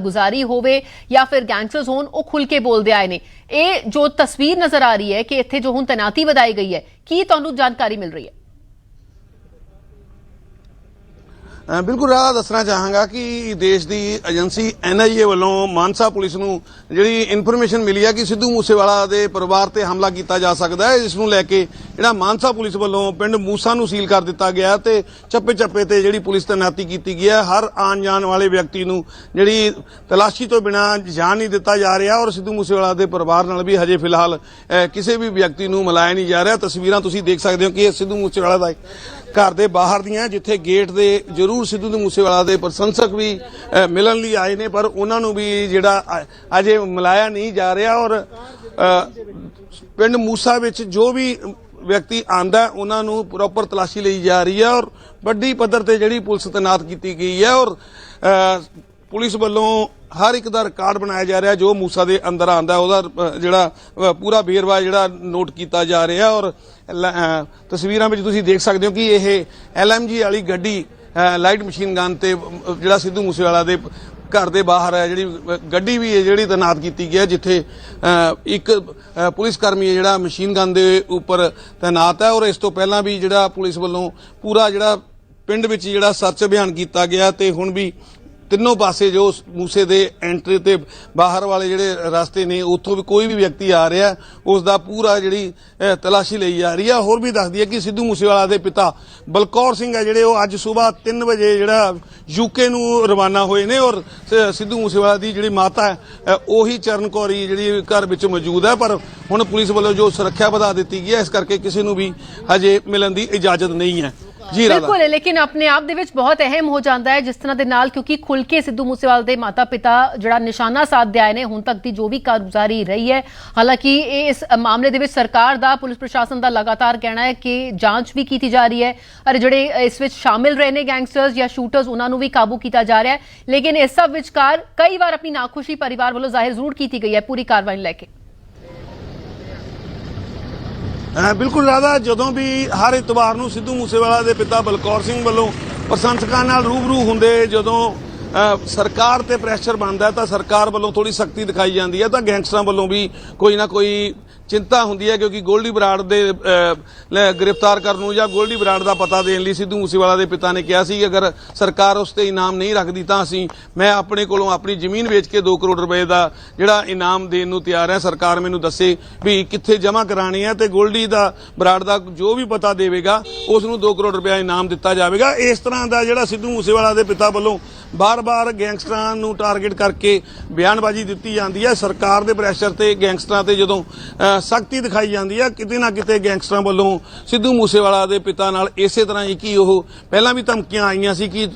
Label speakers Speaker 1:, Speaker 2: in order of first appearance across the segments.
Speaker 1: ਗੁਜ਼ਾਰੀ ਹੋਵੇ ਜਾਂ ਫਿਰ ਗੈਂਗਸਟਰਸ ਹੋਣ, ਉਹ ਖੁੱਲ ਕੇ ਬੋਲਦੇ ਆਏ ਨੇ। ਇਹ ਜੋ ਤਸਵੀਰ ਨਜ਼ਰ ਆ ਰਹੀ ਹੈ ਕਿ ਇੱਥੇ ਜੋ ਹੁਣ ਤੈਨਾਤੀ ਵਧਾਈ ਗਈ ਹੈ, ਕੀ ਤੁਹਾਨੂੰ ਜਾਣਕਾਰੀ ਮਿਲ ਰਹੀ ਹੈ?
Speaker 2: ਬਿਲਕੁਲ ਰਾਹ ਦੱਸਣਾ ਚਾਹਾਂਗਾ ਕਿ ਦੇਸ਼ ਦੀ ਏਜੰਸੀ ਐਨਆਈਏ ਵੱਲੋਂ ਮਾਨਸਾ ਪੁਲਿਸ ਨੂੰ ਜਿਹੜੀ ਇਨਫੋਰਮੇਸ਼ਨ ਮਿਲੀ ਹੈ ਕਿ ਸਿੱਧੂ ਮੂਸੇਵਾਲਾ ਦੇ ਪਰਿਵਾਰ ਤੇ ਹਮਲਾ ਕੀਤਾ ਜਾ ਸਕਦਾ ਹੈ ਇਸ ਨੂੰ ਲੈ ਕੇ ਜਿਹੜਾ ਮਾਨਸਾ ਪੁਲਿਸ ਵੱਲੋਂ ਪਿੰਡ ਮੂਸਾ ਨੂੰ ਸੀਲ ਕਰ ਦਿੱਤਾ ਗਿਆ ਤੇ ਚੱਪੇ ਚੱਪੇ ਤੇ ਜਿਹੜੀ ਪੁਲਿਸ ਤੈਨਾਤੀ ਕੀਤੀ ਗਈ ਹੈ, ਹਰ ਆਉਣ ਜਾਣ ਵਾਲੇ ਵਿਅਕਤੀ ਨੂੰ ਜਿਹੜੀ ਤਲਾਸ਼ੀ ਤੋਂ ਬਿਨਾ ਜਾਣ ਨਹੀਂ ਦਿੱਤਾ ਜਾ ਰਿਹਾ ਔਰ ਸਿੱਧੂ ਮੂਸੇਵਾਲਾ ਦੇ ਪਰਿਵਾਰ ਨਾਲ ਵੀ ਹਜੇ ਫਿਲਹਾਲ ਕਿਸੇ ਵੀ ਵਿਅਕਤੀ ਨੂੰ ਮਿਲਾਇਆ ਨਹੀਂ ਜਾ ਰਿਹਾ। ਤਸਵੀਰਾਂ ਤੁਸੀਂ ਦੇਖ ਸਕਦੇ ਹੋ ਕਿ ਇਹ ਸਿੱਧੂ ਮੂਸੇਵਾਲਾ ਦਾ ਘਰ ਦੇ ਬਾਹਰ ਦੀਆਂ, ਜਿੱਥੇ ਗੇਟ ਦੇ ਜ਼ਰੂਰ ਸਿੱਧੂ ਮੂਸੇਵਾਲਾ ਦੇ ਪ੍ਰਸ਼ੰਸਕ ਵੀ ਮਿਲਣ ਲਈ ਆਏ ਨੇ, ਪਰ ਉਹਨਾਂ ਨੂੰ ਵੀ ਜਿਹੜਾ ਅਜੇ ਮਿਲਾਇਆ ਨਹੀਂ ਜਾ ਰਿਹਾ ਔਰ ਪਿੰਡ ਮੂਸਾ ਵਿੱਚ ਜੋ ਵੀ ਵਿਅਕਤੀ ਆਂਦਾ, ਉਹਨਾਂ ਨੂੰ ਪ੍ਰੋਪਰ ਤਲਾਸ਼ੀ ਲਈ ਜਾ ਰਹੀ ਹੈ ਔਰ ਵੱਡੀ ਪੱਧਰ ਤੇ ਜਿਹੜੀ ਪੁਲਿਸ ਤੈਨਾਤ ਕੀਤੀ ਗਈ ਹੈ ਔਰ ਪੁਲਿਸ ਵੱਲੋਂ ਹਰ ਇੱਕ ਦਾ ਰਿਕਾਰਡ ਬਣਾਇਆ ਜਾ ਰਿਹਾ, ਜੋ ਮੂਸਾ ਦੇ ਅੰਦਰ ਆਂਦਾ ਉਹਦਾ ਜਿਹੜਾ ਪੂਰਾ ਵੇਰਵਾ ਜਿਹੜਾ ਨੋਟ ਕੀਤਾ ਜਾ ਰਿਹਾ ਔਰ, ਲ- ਤਸਵੀਰਾਂ ਵਿੱਚ ਤੁਸੀਂ ਦੇਖ ਸਕਦੇ ਹੋ ਕਿ ਇਹ ਐਲਐਮਜੀ ਵਾਲੀ ਗੱਡੀ ਲਾਈਟ ਮਸ਼ੀਨ ਗਨ ਤੇ ਜਿਹੜਾ ਸਿੱਧੂ ਮੂਸੇਵਾਲਾ ਦੇ ਘਰ ਦੇ ਬਾਹਰ ਹੈ, ਜਿਹੜੀ ਗੱਡੀ ਵੀ ਹੈ, ਜਿਹੜੀ ਤੈਨਾਤ ਕੀਤੀ ਗਈ ਹੈ, ਜਿੱਥੇ ਇੱਕ ਪੁਲਿਸ ਕਰਮੀ ਹੈ, ਜਿਹੜਾ ਮਸ਼ੀਨ ਗਨ ਦੇ ਉੱਪਰ ਤੈਨਾਤ ਹੈ ਔਰ ਇਸ ਤੋਂ ਪਹਿਲਾਂ ਵੀ ਜਿਹੜਾ ਪੁਲਿਸ ਵੱਲੋਂ ਪੂਰਾ ਜਿਹੜਾ ਪਿੰਡ ਵਿੱਚ ਜਿਹੜਾ ਸਰਚ ਅਭਿਆਨ ਕੀਤਾ ਗਿਆ ਤੇ ਹੁਣ ਵੀ ਤਿੰਨੋਂ ਪਾਸੇ ਜੋ ਮੂਸੇ ਦੇ ਐਂਟਰੀ ਤੇ ਬਾਹਰ ਵਾਲੇ ਜਿਹੜੇ ਰਸਤੇ ਨੇ ਉੱਥੋਂ ਵੀ ਕੋਈ ਵੀ ਵਿਅਕਤੀ ਆ ਰਿਹਾ ਉਸ ਦਾ ਪੂਰਾ ਜਿਹੜੀ ਤਲਾਸ਼ੀ ਲਈ ਜਾ ਰਹੀ ਹੈ ਹੋਰ ਵੀ ਦੱਸਦੀ ਹੈ ਕਿ ਸਿੱਧੂ ਮੂਸੇਵਾਲਾ ਦੇ ਪਿਤਾ ਬਲਕੌਰ ਸਿੰਘ ਹੈ ਜਿਹੜੇ ਉਹ ਅੱਜ ਸਵੇਰ 3 ਵਜੇ ਜਿਹੜਾ ਯੂਕੇ ਨੂੰ ਰਵਾਨਾ ਹੋਏ ਨੇ ਔਰ ਸਿੱਧੂ ਮੂਸੇਵਾਲਾ ਦੀ ਜਿਹੜੀ ਮਾਤਾ ਹੈ ਅਹ, ਉਹੀ ਚਰਨ ਕੌਰੀ ਜਿਹੜੀ ਘਰ ਵਿੱਚ ਮੌਜੂਦ ਹੈ। ਪਰ ਹੁਣ ਪੁਲਿਸ ਵੱਲੋਂ ਜੋ ਸੁਰੱਖਿਆ ਵਧਾ ਦਿੱਤੀ ਗਈ ਹੈ ਇਸ ਕਰਕੇ ਕਿਸੇ ਨੂੰ ਵੀ ਹਜੇ ਮਿਲਣ ਦੀ ਇਜਾਜ਼ਤ ਨਹੀਂ ਹੈ। ਜੀ ਰਾਧਾ।
Speaker 1: ਬਿਲਕੁਲ, ਲੇਕਿਨ ਆਪਣੇ ਆਪ ਦੇ ਵਿੱਚ ਬਹੁਤ ਅਹਿਮ ਹੋ ਜਾਂਦਾ ਹੈ ਜਿਸ ਤਰ੍ਹਾਂ ਦੇ ਨਾਲ, ਕਿਉਂਕਿ ਖੁੱਲ ਕੇ ਸਿੱਧੂ ਮੂਸੇਵਾਲ ਦੇ ਮਾਤਾ ਪਿਤਾ ਜਿਹੜਾ ਨਿਸ਼ਾਨਾ ਸਾਧਦੇ ਆਏ ਨੇ, ਹੁਣ ਤੱਕ ਦੀ ਜੋ ਵੀ ਕਾਰਗੁਜ਼ਾਰੀ ਰਹੀ ਹੈ। ਹਾਲਾਂਕਿ ਇਹ ਇਸ ਮਾਮਲੇ ਦੇ ਵਿੱਚ ਸਰਕਾਰ ਦਾ, ਪੁਲਿਸ ਪ੍ਰਸ਼ਾਸਨ ਦਾ ਲਗਾਤਾਰ ਕਹਿਣਾ ਹੈ ਕਿ ਜਾਂਚ ਵੀ ਕੀਤੀ ਜਾ ਰਹੀ ਹੈ। ਔਰ ਜਿਹੜੇ ਇਸ ਵਿੱਚ ਸ਼ਾਮਿਲ ਰਹੇ ਨੇ ਗੈਂਗਸਟਰਸ ਜਾਂ ਸ਼ੂਟਰਸ, ਉਹਨਾਂ ਨੂੰ ਵੀ ਕਾਬੂ ਕੀਤਾ ਜਾ ਰਿਹਾ ਹੈ। ਲੇਕਿਨ ਇਸ ਸਭ ਵਿਚਕਾਰ ਕਈ ਵਾਰ ਆਪਣੀ ਨਾਖੁਸ਼ੀ ਪਰਿਵਾਰ ਵੱਲੋਂ ਜ਼ਾਹਿਰ ਜ਼ਰੂਰ ਕੀਤੀ ਗਈ ਹੈ ਪੂਰੀ ਕਾਰਵਾਈ ਨੂੰ ਲੈ ਕੇ।
Speaker 2: ਬਿਲਕੁਲ ਰਾਧਾ, ਜਦੋਂ ਵੀ ਹਰ ਇਤਵਾਰ ਨੂੰ ਸਿੱਧੂ ਮੂਸੇਵਾਲਾ ਦੇ ਪਿਤਾ ਬਲਕੌਰ ਸਿੰਘ ਵੱਲੋਂ ਪ੍ਰਸ਼ੰਸਕਾਂ ਨਾਲ ਰੂਬਰੂ ਹੁੰਦੇ ਜਦੋਂ ਸਰਕਾਰ ਤੇ ਪ੍ਰੈਸ਼ਰ ਬਣਦਾ ਤਾਂ ਸਰਕਾਰ ਵੱਲੋਂ ਥੋੜੀ ਸਖਤੀ ਦਿਖਾਈ ਜਾਂਦੀ ਹੈ ਤਾਂ ਗੈਂਗਸਟਰਾਂ ਵੱਲੋਂ ਵੀ ਕੋਈ ਨਾ ਕੋਈ ਚਿੰਤਾ ਹੁੰਦੀ ਹੈ ਕਿਉਂਕਿ ਗੋਲਡੀ ਬਰਾੜ ਦੇ ਗ੍ਰਿਫਤਾਰ ਕਰਨ ਨੂੰ ਜਾਂ ਗੋਲਡੀ ਬਰਾੜ ਦਾ ਪਤਾ ਦੇਣ ਲਈ ਸਿੱਧੂ ਮੂਸੇਵਾਲਾ ਦੇ ਪਿਤਾ ਨੇ ਕਿਹਾ ਸੀ ਕਿ ਅਗਰ ਸਰਕਾਰ ਉਸ ਤੇ ਇਨਾਮ ਨਹੀਂ ਰੱਖਦੀ ਤਾਂ ਅਸੀਂ, ਮੈਂ ਆਪਣੇ ਕੋਲੋਂ ਆਪਣੀ ਜ਼ਮੀਨ ਵੇਚ ਕੇ 2 ਕਰੋੜ ਰੁਪਏ ਦਾ ਜਿਹੜਾ ਇਨਾਮ ਦੇਣ ਨੂੰ ਤਿਆਰ ਹੈ। ਸਰਕਾਰ ਮੈਨੂੰ ਦੱਸੇ ਵੀ ਕਿੱਥੇ ਜਮ੍ਹਾਂ ਕਰਾਣੀ ਹੈ ਤੇ ਗੋਲਡੀ ਦਾ, ਬਰਾੜ ਦਾ ਜੋ ਵੀ ਪਤਾ ਦੇਵੇਗਾ, ਉਸ ਨੂੰ 2 ਕਰੋੜ ਰੁਪਏ ਇਨਾਮ ਦਿੱਤਾ ਜਾਵੇਗਾ। ਇਸ ਤਰ੍ਹਾਂ ਦਾ ਜਿਹੜਾ ਸਿੱਧੂ ਮੂਸੇਵਾਲਾ ਦੇ ਪਿਤਾ ਵੱਲੋਂ ਬਾਰ-ਬਾਰ ਗੈਂਗਸਟਰਾਂ ਨੂੰ ਟਾਰਗੇਟ ਕਰਕੇ ਬਿਆਨਬਾਜ਼ੀ ਦਿੱਤੀ ਜਾਂਦੀ ਹੈ। ਸਰਕਾਰ ਦੇ ਪ੍ਰੈਸ਼ਰ ਤੇ ਗੈਂਗਸਟਰਾਂ ਤੇ ਜਦੋਂ ਸਖਤੀ ਦਿਖਾਈ ਜਾਂਦੀ ਹੈ, ਕਿਤੇ ਨਾ ਕਿਤੇ ਗੈਂਗਸਟਰਾਂ ਵੱਲੋਂ ਸਿੱਧੂ ਮੂਸੇਵਾਲਾ ਦੇ ਪਿਤਾ ਨਾਲ ਇਸੇ ਤਰ੍ਹਾਂ ਹੀ ਕਿ ਉਹ ਪਹਿਲਾਂ ਵੀ ਧਮਕੀਆਂ ਆਈਆਂ ਸੀ ਕਿ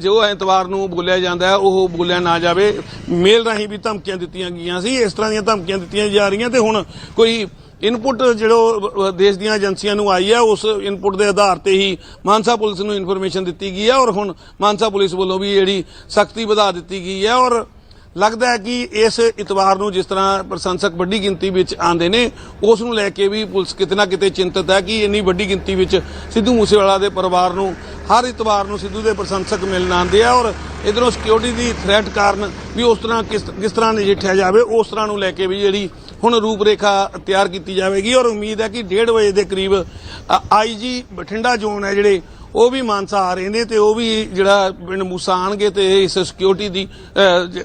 Speaker 2: ਜੋ ਐਤਵਾਰ ਨੂੰ ਬੋਲਿਆ ਜਾਂਦਾ ਹੈ, ਉਹ ਬੋਲਿਆ ਨਾ ਜਾਵੇ। ਮੇਲ ਰਾਹੀਂ ਵੀ ਧਮਕੀਆਂ ਦਿੱਤੀਆਂ ਗਈਆਂ ਸੀ। ਇਸ ਤਰ੍ਹਾਂ ਦੀਆਂ ਧਮਕੀਆਂ ਦਿੱਤੀਆਂ ਜਾ ਰਹੀਆਂ ਤੇ ਹੁਣ ਕੋਈ ਇਨਪੁਟ ਜਿਹੜਾ ਦੇਸ਼ ਦੀਆਂ ਏਜੰਸੀਆਂ ਨੂੰ ਆਈ ਹੈ, ਉਸ ਇਨਪੁਟ ਦੇ ਆਧਾਰ ਤੇ ਹੀ ਮਾਨਸਾ ਪੁਲਿਸ ਨੂੰ ਇਨਫੋਰਮੇਸ਼ਨ ਦਿੱਤੀ ਗਈ ਹੈ ਔਰ ਹੁਣ ਮਾਨਸਾ ਪੁਲਿਸ ਵੱਲੋਂ ਵੀ ਜਿਹੜੀ ਸਖਤੀ ਵਧਾ ਦਿੱਤੀ ਗਈ ਹੈ ਔਰ ਲੱਗਦਾ ਹੈ ਕਿ ਇਸ ਇਤਵਾਰ ਨੂੰ ਜਿਸ ਤਰ੍ਹਾਂ ਪ੍ਰਸ਼ੰਸਕ ਵੱਡੀ ਗਿਣਤੀ ਵਿੱਚ ਆਂਦੇ ਨੇ, ਉਸ ਨੂੰ ਲੈ ਕੇ ਵੀ ਪੁਲਿਸ ਕਿਤੇ ਨਾ ਕਿਤੇ ਚਿੰਤਤ ਹੈ ਕਿ ਇੰਨੀ ਵੱਡੀ ਗਿਣਤੀ ਵਿੱਚ ਸਿੱਧੂ ਮੂਸੇਵਾਲਾ ਦੇ ਪਰਿਵਾਰ ਨੂੰ, ਹਰ ਇਤਵਾਰ ਨੂੰ ਸਿੱਧੂ ਦੇ ਪ੍ਰਸ਼ੰਸਕ ਮਿਲਣ ਆਉਂਦੇ ਆ ਔਰ ਇਧਰੋਂ ਸਿਕਿਉਰਿਟੀ ਦੀ ਥ੍ਰੈਟ ਕਾਰਨ ਵੀ ਉਸ ਤਰ੍ਹਾਂ ਕਿਸ ਕਿਸ ਤਰ੍ਹਾਂ ਨਜਿੱਠਿਆ ਜਾਵੇ, ਉਸ ਤਰ੍ਹਾਂ ਨੂੰ ਲੈ ਕੇ ਵੀ ਜਿਹੜੀ ਹੁਣ ਰੂਪਰੇਖਾ ਤਿਆਰ ਕੀਤੀ ਜਾਵੇਗੀ ਔਰ ਉਮੀਦ ਹੈ ਕਿ 1:30 ਵਜੇ ਦੇ ਕਰੀਬ ਆਈਜੀ ਬਠਿੰਡਾ ਜ਼ੋਨ ਹੈ ਜਿਹੜੇ ਉਹ ਵੀ ਮਾਨਸਾ ਆ ਰਹੇ ਨੇ ਤੇ ਉਹ ਵੀ ਜਿਹੜਾ ਪਿੰਡ ਮੂਸਾ ਆਣਗੇ ਤੇ ਇਸ ਸਿਕਿਉਰਿਟੀ ਦੀ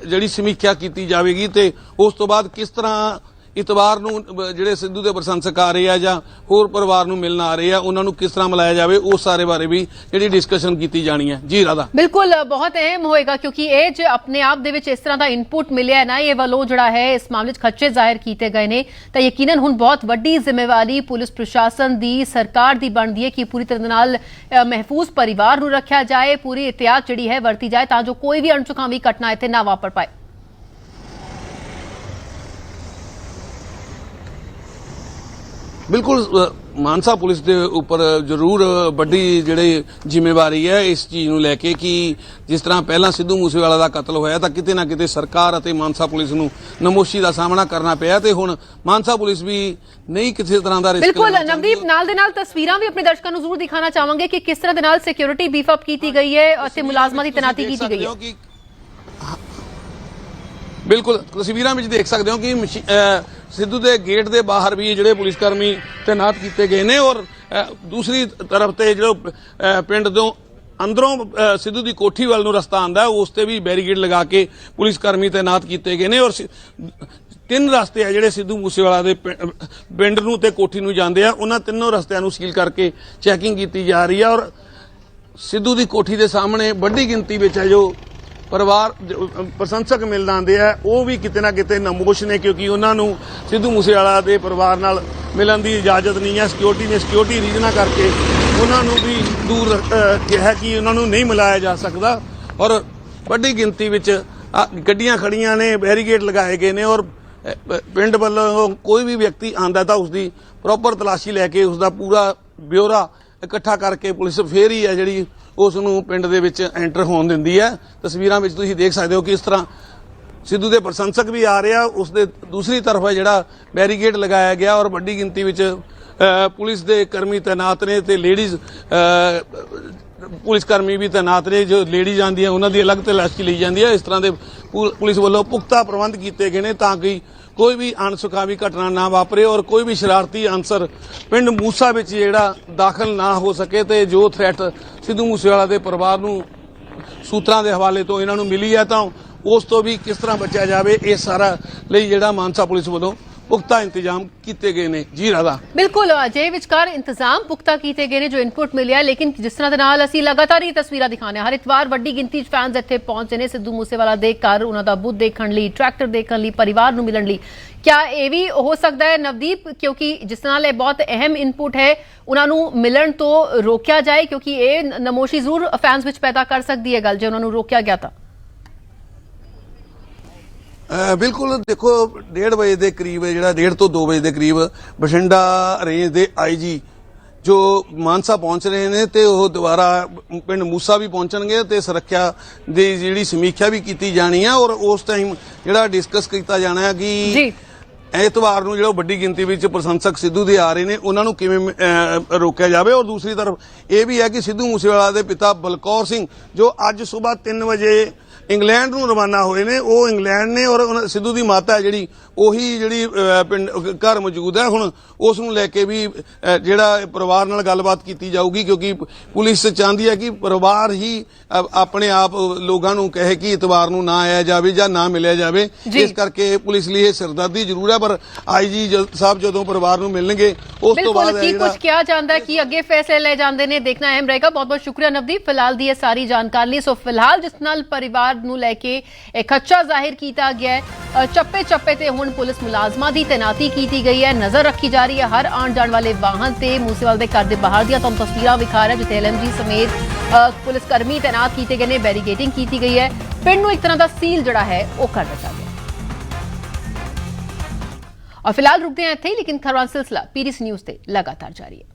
Speaker 2: ਜਿਹੜੀ ਸਮੀਖਿਆ ਕੀਤੀ ਜਾਵੇਗੀ ਤੇ ਉਸ ਤੋਂ ਬਾਅਦ ਕਿਸ ਤਰ੍ਹਾਂ ਇਤਵਾਰ ਨੂੰ ਜਿਹੜੇ ਸਿੱਧੂ ਦੇ ਪ੍ਰਸ਼ੰਸਕ ਆ ਰਹੇ ਆ ਜਾਂ ਹੋਰ ਪਰਿਵਾਰ ਨੂੰ ਮਿਲਣ ਆ ਰਹੇ ਆ, ਉਹਨਾਂ ਨੂੰ ਕਿਸ ਤਰ੍ਹਾਂ ਮਿਲਾਇਆ ਜਾਵੇ, ਉਸ ਸਾਰੇ ਬਾਰੇ ਵੀ ਜਿਹੜੀ ਡਿਸਕਸ਼ਨ ਕੀਤੀ ਜਾਣੀ ਹੈ। ਜੀ, ਰਾਧਾ।
Speaker 1: ਬਿਲਕੁਲ ਬਹੁਤ ਅਹਿਮ ਹੋਏਗਾ, ਕਿਉਂਕਿ ਇਹ ਜੇ ਆਪਣੇ ਆਪ ਦੇ ਵਿੱਚ ਇਸ ਤਰ੍ਹਾਂ ਦਾ ਇਨਪੁਟ ਮਿਲਿਆ ਨਾ, ਇਹ ਵੱਲੋਂ ਜਿਹੜਾ ਹੈ, ਇਸ ਮਾਮਲੇ 'ਚ ਖੱਚੇ ਜ਼ਾਹਿਰ ਕੀਤੇ ਗਏ ਨੇ। ਤਾਂ ਯਕੀਨਨ ਹੁਣ ਬਹੁਤ ਵੱਡੀ ਜ਼ਿੰਮੇਵਾਰੀ ਪੁਲਿਸ ਪ੍ਰਸ਼ਾਸਨ ਦੀ, ਸਰਕਾਰ ਦੀ ਬਣਦੀ ਹੈ ਕਿ ਪੂਰੀ ਤਰ੍ਹਾਂ ਨਾਲ ਮਹਿਫੂਜ਼ ਪਰਿਵਾਰ ਨੂੰ ਰੱਖਿਆ ਜਾਏ, ਪੂਰੀ ਇhtiyਾਤ ਜਿਹੜੀ ਹੈ ਵਰਤੀ ਜਾਏ ਤਾਂ ਜੋ ਕੋਈ ਵੀ ਅਣਚੁਕਾਵੀ ਘਟਨਾ ਇੱਥੇ ਨਾ ਵਾਪਰ ਪਾਏ।
Speaker 2: ਬਿਲਕੁਲ ਮਾਨਸਾ ਪੁਲਿਸ ਦੇ ਉੱਪਰ ਜ਼ਰੂਰ ਵੱਡੀ ਜਿਹੜੀ ਜ਼ਿੰਮੇਵਾਰੀ ਹੈ ਇਸ ਚੀਜ਼ ਨੂੰ ਲੈ ਕੇ ਕਿ ਜਿਸ ਤਰ੍ਹਾਂ ਪਹਿਲਾਂ ਸਿੱਧੂ ਮੂਸੇਵਾਲਾ ਦਾ ਕਤਲ ਹੋਇਆ ਤਾਂ ਕਿਤੇ ਨਾ ਕਿਤੇ ਸਰਕਾਰ ਅਤੇ ਮਾਨਸਾ ਪੁਲਿਸ ਨੂੰ ਨਮੋਸ਼ੀ ਦਾ ਸਾਹਮਣਾ ਕਰਨਾ ਪਿਆ ਤੇ ਹੁਣ ਮਾਨਸਾ ਪੁਲਿਸ ਵੀ ਨਹੀਂ ਕਿਸੇ ਤਰ੍ਹਾਂ ਦਾ ਰਿਸਕ
Speaker 1: ਬਿਲਕੁਲ ਨਵਦੀਪ ਨਾਲ ਦੇ ਨਾਲ ਤਸਵੀਰਾਂ ਵੀ ਆਪਣੇ ਦਰਸ਼ਕਾਂ ਨੂੰ ਜ਼ਰੂਰ ਦਿਖਾਣਾ ਚਾਹਾਂਗੇ ਕਿ ਕਿਸ ਤਰ੍ਹਾਂ ਦੇ ਨਾਲ ਸਿਕਿਉਰਿਟੀ ਬੀਫ ਅਪ ਕੀਤੀ ਗਈ ਹੈ ਅਤੇ ਮੁਲਾਜ਼ਮਾਂ ਦੀ ਤੈਨਾਤੀ ਕੀਤੀ ਗਈ ਹੈ।
Speaker 2: ਬਿਲਕੁਲ ਤਸਵੀਰਾਂ ਵਿੱਚ ਦੇਖ ਸਕਦੇ ਹੋ ਕਿ ਸਿੱਧੂ ਦੇ ਗੇਟ ਦੇ ਬਾਹਰ ਵੀ ਜਿਹੜੇ ਪੁਲਿਸ ਕਰਮੀ ਤਾਇਨਾਤ ਕੀਤੇ ਗਏ ਨੇ ਔਰ ਦੂਸਰੀ ਤਰਫ ਤੇ ਜਿਹੜਾ ਪਿੰਡ ਤੋਂ ਅੰਦਰੋਂ ਸਿੱਧੂ ਦੀ ਕੋਠੀ ਵੱਲ ਨੂੰ ਰਸਤਾ ਆਂਦਾ ਉਸ ਤੇ ਵੀ ਬੈਰੀਗੇਡ ਲਗਾ ਕੇ ਪੁਲਿਸ ਕਰਮੀ ਤਾਇਨਾਤ ਕੀਤੇ ਗਏ ਨੇ ਔਰ ਸਿ- ਤਿੰਨ ਰਸਤੇ ਆ ਜਿਹੜੇ ਸਿੱਧੂ ਮੂਸੇਵਾਲਾ ਦੇ ਪਿੰ- ਪਿੰਡ ਨੂੰ ਤੇ ਕੋਠੀ ਨੂੰ ਜਾਂਦੇ ਆ, ਉਹਨਾਂ ਤਿੰਨੋਂ ਰਸਤਿਆਂ ਨੂੰ ਸੀਲ ਕਰਕੇ ਚੈਕਿੰਗ ਕੀਤੀ ਜਾ ਰਹੀ ਆ ਔਰ ਸਿੱਧੂ ਦੀ ਕੋਠੀ ਦੇ ਸਾਹਮਣੇ ਵੱਡੀ ਗਿਣਤੀ ਵਿੱਚ ਹੈ ਜੋ ਪਰਿਵਾਰ, ਪ੍ਰਸ਼ੰਸਕ ਮਿਲਣ ਆਉਂਦੇ ਆ, ਉਹ ਵੀ ਕਿਤੇ ਨਾ ਕਿਤੇ ਨਮੋਸ਼ ਨੇ ਕਿਉਂਕਿ ਉਹਨਾਂ ਨੂੰ ਸਿੱਧੂ ਮੂਸੇਵਾਲਾ ਦੇ ਪਰਿਵਾਰ ਨਾਲ ਮਿਲਣ ਦੀ ਇਜਾਜ਼ਤ ਨਹੀਂ ਹੈ। ਸਿਕਿਉਰਿਟੀ ਨੇ ਸਿਕਿਉਰਿਟੀ ਰੀਜਨਾਂ ਕਰਕੇ ਉਹਨਾਂ ਨੂੰ ਵੀ ਦੂਰ ਕਿਹਾ ਕਿ ਉਹਨਾਂ ਨੂੰ ਨਹੀਂ ਮਿਲਾਇਆ ਜਾ ਸਕਦਾ। ਔਰ ਵੱਡੀ ਗਿਣਤੀ ਵਿੱਚ ਗੱਡੀਆਂ ਖੜੀਆਂ ਨੇ ਬੈਰੀਗੇਡ ਲਗਾਏ ਗਏ ਨੇ ਔਰ ਪਿੰਡ ਵੱਲੋਂ ਕੋਈ ਵੀ ਵਿਅਕਤੀ ਆਂਦਾ ਤਾਂ ਉਸ ਦੀ ਪ੍ਰੋਪਰ ਤਲਾਸ਼ੀ ਲੈ ਕੇ ਉਸ ਦਾ ਪੂਰਾ ਬਿਊਰਾ ਇਕੱਠਾ ਕਰਕੇ ਪੁਲਿਸ ਫੇਰ ਹੀ ਹੈ ਜਿਹੜੀ ਉਸ ਨੂੰ ਪਿੰਡ ਦੇ ਵਿੱਚ ਐਂਟਰ ਹੋਣ ਦਿੰਦੀ ਹੈ। ਤਸਵੀਰਾਂ ਵਿੱਚ ਤੁਸੀਂ ਦੇਖ ਸਕਦੇ ਹੋ ਕਿ ਇਸ ਤਰ੍ਹਾਂ ਸਿੱਧੂ ਦੇ ਪ੍ਰਸ਼ੰਸਕ ਵੀ ਆ ਰਹੇ। ਆ ਉਸ ਦੇ ਦੂਸਰੀ ਤਰਫ ਹੈ ਜਿਹੜਾ ਬੈਰੀਕੇਡ ਲਗਾਇਆ ਗਿਆ ਔਰ ਵੱਡੀ ਗਿਣਤੀ ਵਿੱਚ ਪੁਲਿਸ ਦੇ ਕਰਮੀ ਤਾਇਨਾਤ ਨੇ ਤੇ ਲੇਡੀਜ਼ ਪੁਲਿਸ ਕਰਮੀ ਵੀ ਤਾਇਨਾਤ ਨੇ, ਜੋ ਲੇਡੀਜ਼ ਆਉਂਦੀਆਂ, ਉਹਨਾਂ ਦੀ ਅਲੱਗ ਤਲਾਸ਼ੀ ਲਈ ਜਾਂਦੀ ਹੈ। ਇਸ ਤਰ੍ਹਾਂ ਦੇ ਪੁ- ਪੁਲਿਸ ਵੱਲੋਂ ਪੁਖਤਾ ਪ੍ਰਬੰਧ ਕੀਤੇ ਗਏ ਨੇ ਤਾਂ ਕਿ ਕੋਈ ਵੀ ਅਣਸੁਖਾਵੀ ਘਟਨਾ ਨਾ ਵਾਪਰੇ ਔਰ ਕੋਈ ਵੀ ਸ਼ਰਾਰਤੀ ਅਨਸਰ ਪਿੰਡ ਮੂਸਾ ਵਿੱਚ ਜਿਹੜਾ ਦਾਖਲ ਨਾ ਹੋ ਸਕੇ ਤੇ ਜੋ ਥ੍ਰੈਟ ਸਿੱਧੂ ਮੂਸੇਵਾਲਾ ਦੇ ਪਰਿਵਾਰ ਨੂੰ ਸੂਤਰਾਂ ਦੇ ਹਵਾਲੇ ਤੋਂ ਇਹਨਾਂ ਨੂੰ ਮਿਲੀ ਹੈ ਤਾਂ ਉਸ ਤੋਂ ਵੀ ਕਿਸ ਤਰ੍ਹਾਂ ਬਚਿਆ ਜਾਵੇ, ਇਹ ਸਾਰਾ ਲਈ ਜਿਹੜਾ ਮਾਨਸਾ ਪੁਲਿਸ ਵੱਲੋਂ ਪੁਖਤਾ ਇੰਤਜ਼ਾਮ ਕੀਤੇ ਗਏ ਨੇ। ਜੀ ਰਾਧਾ।
Speaker 1: ਬਿਲਕੁਲ ਅਜੇ ਵਿਚਕਾਰ ਇੰਤਜ਼ਾਮ ਪੁਖਤਾ ਕੀਤੇ ਗਏ ਨੇ ਜੋ ਇਨਪੁਟ ਮਿਲਿਆ, ਲੇਕਿਨ ਜਿਸ ਤਰ੍ਹਾਂ ਦੇ ਨਾਲ ਅਸੀਂ ਲਗਾਤਾਰ ਇਹ ਤਸਵੀਰਾਂ ਦਿਖਾਉਂਦੇ ਹਰ ਇਤਵਾਰ ਵੱਡੀ ਗਿਣਤੀ 'ਚ ਫੈਨਸ ਇੱਥੇ ਪਹੁੰਚਦੇ ਨੇ। ਸਿੱਧੂ ਮੂਸੇਵਾਲਾ ਦੇ ਘਰ, ਉਹਨਾਂ ਦਾ ਬੁੱਧ ਦੇਖਣ ਲਈ ਟਰੈਕਟਰ ਦੇਖਣ ਲਈ, ਪਰਿਵਾਰ ਨੂੰ ਮਿਲਣ ਲਈ। ਕਿਆ ਇਹ ਵੀ ਹੋ ਸਕਦਾ ਹੈ ਨਵਦੀਪ? ਕਿਉਂਕਿ ਜਿਸ ਨਾਲ ਇਹ ਬਹੁਤ ਅਹਿਮ ਇਨਪੁਟ ਹੈ, ਉਹਨਾਂ ਨੂੰ ਮਿਲਣ ਤੋਂ ਰੋਕਿਆ ਜਾਏ, ਕਿਉਂਕਿ ਇਹ ਨਮੋਸ਼ੀ ਜ਼ਰੂਰ ਫੈਨਸ ਵਿੱਚ ਪੈਦਾ ਕਰ ਸਕਦੀ ਹੈ ਗੱਲ, ਜੇ ਉਹਨਾਂ ਨੂੰ ਰੋਕਿਆ ਗਿਆ ਤਾਂ।
Speaker 2: ਬਿਲਕੁਲ ਦੇਖੋ 1:30 ਵਜੇ ਦੇ ਕਰੀਬ ਜਿਹੜਾ 1:30 ਤੋਂ 2 ਵਜੇ ਦੇ ਕਰੀਬ ਬਠਿੰਡਾ ਰੇਂਜ ਦੇ ਆਈਜੀ ਜੋ ਮਾਨਸਾ ਪਹੁੰਚ ਰਹੇ ਨੇ ਤੇ ਉਹ ਦੁਬਾਰਾ ਪਿੰਡ ਮੂਸਾ ਵੀ ਪਹੁੰਚਣਗੇ ਤੇ ਸੁਰੱਖਿਆ ਦੀ ਜਿਹੜੀ ਸਮੀਖਿਆ ਵੀ ਕੀਤੀ ਜਾਣੀ ਹੈ ਔਰ ਉਸ ਟਾਈਮ ਜਿਹੜਾ ਡਿਸਕਸ ਕੀਤਾ ਜਾਣਾ ਹੈ
Speaker 1: ਜੀ।
Speaker 2: ਕਿ ਐਤਵਾਰ ਨੂੰ ਜਿਹੜਾ ਵੱਡੀ ਗਿਣਤੀ ਵਿੱਚ ਪ੍ਰਸ਼ੰਸਕ ਸਿੱਧੂ ਦੇ ਆ ਰਹੇ ਨੇ ਉਹਨਾਂ ਨੂੰ ਕਿਵੇਂ ਰੋਕਿਆ ਜਾਵੇ ਔਰ ਦੂਸਰੀ ਤਰਫ ਇਹ ਵੀ ਹੈ ਕਿ ਸਿੱਧੂ ਮੂਸੇਵਾਲਾ ਦੇ ਪਿਤਾ ਬਲਕੌਰ ਸਿੰਘ ਜੋ ਅੱਜ ਸਵੇਰ 3 ਵਜੇ ਇੰਗਲੈਂਡ ਨੂੰ ਰਵਾਨਾ ਹੋਏ ਨੇ ਉਹ ਇੰਗਲੈਂਡ ਨੇ ਔਰ ਸਿੱਧੂ ਦੀ ਮਾਤਾ ਜਿਹੜੀ ਉਹੀ ਜਿਹੜੀ ਪਿੰਡ ਘਰ ਮੌਜੂਦ ਹੈ ਹੁਣ ਉਸ ਨੂੰ ਲੈ ਕੇ ਵੀ ਜਿਹੜਾ ਪਰਿਵਾਰ ਨਾਲ ਗੱਲਬਾਤ ਕੀਤੀ ਜਾਊਗੀ ਕਿਉਂਕਿ ਪੁਲਿਸ ਚਾਹੁੰਦੀ ਹੈ ਕਿ ਪਰਿਵਾਰ ਹੀ ਆਪਣੇ ਆਪ ਲੋਕਾਂ ਨੂੰ ਕਹੇ ਕਿ ਇਤਵਾਰ ਨੂੰ ਨਾ ਆਇਆ ਜਾਵੇ ਜਾਂ ਨਾ ਮਿਲਿਆ ਜਾਵੇ। ਇਸ ਕਰਕੇ ਪੁਲਿਸ ਲਈ ਇਹ ਸਿਰਦਰਦੀ ਜ਼ਰੂਰ ਹੈ ਪਰ ਆਈਜੀ ਸਾਹਿਬ ਜਦੋਂ ਪਰਿਵਾਰ ਨੂੰ ਮਿਲਣਗੇ ਉਸ ਤੋਂ
Speaker 1: ਬਿਲਕੁਲ
Speaker 2: ਬਾਅਦ
Speaker 1: ਕੀ ਕੁਝ ਕਿਹਾ ਜਾਂਦਾ ਕੀ ਅੱਗੇ ਫੈਸਲੇ ਲਏ ਜਾਂਦੇ ਨੇ ਦੇਖਣਾ ਅਹਿਮ ਰਹੇਗਾ। ਬਹੁਤ ਬਹੁਤ ਸ਼ੁਕਰੀਆ ਨਵਦੀਪ ਫਿਲਹਾਲ ਦੀ ਇਹ ਸਾਰੀ ਜਾਣਕਾਰੀ ਲਈ। ਸੋ ਫਿਲਹਾਲ ਜਿਸ ਨਾਲ ਪਰਿਵਾਰ ਨੂੰ ਲੈ ਕੇ ਇੱਕ ਖੱਚਾ ਜ਼ਾਹਿਰ ਕੀਤਾ ਗਿਆ ਹੈ। ਚੱਪੇ ਚੱਪੇ ਤੇ ਹੁਣ ਪੁਲਿਸ ਮੁਲਾਜ਼ਮਾਂ ਦੀ ਤੈਨਾਤੀ ਕੀਤੀ ਗਈ ਹੈ। ਨਜ਼ਰ ਰੱਖੀ ਜਾ ਰਹੀ ਹੈ ਹਰ ਆਉਣ ਜਾਣ ਵਾਲੇ ਵਾਹਨ ਤੇ ਮੂਸੇਵਾਲ ਦੇ ਘਰ ਦੇ ਬਾਹਰ ਦੀਆਂ ਤੁਹਾਨੂੰ ਤਸਵੀਰਾਂ ਵਿਖਾ ਰਿਹਾ, ਜਿੱਥੇ ਐਲਐਮਜੀ ਸਮੇਤ ਪੁਲਿਸ ਕਰਮੀ ਤੈਨਾਤ ਕੀਤੇ ਗਏ ਨੇ ਬੈਰੀਗੇਟਿੰਗ ਕੀਤੀ ਗਈ ਹੈ। ਪਿੰਡ ਨੂੰ ਇੱਕ ਤਰ੍ਹਾਂ ਦਾ ਸੀਲ ਜਿਹੜਾ ਹੈ, ਉਹ ਕਰ ਦਿੱਤਾ ਗਿਆ। ਔਰ ਫਿਲਹਾਲ ਰੁਕਦੇ ਹਾਂ ਇੱਥੇ ਹੀ, ਲੇਕਿਨ ਖਰਵਾਨ ਸਿਲਸਿਲਾ ਪੀਰੀਸ ਨਿਊਜ਼ ਤੇ ਲਗਾਤਾਰ ਜਾਰੀ ਹੈ।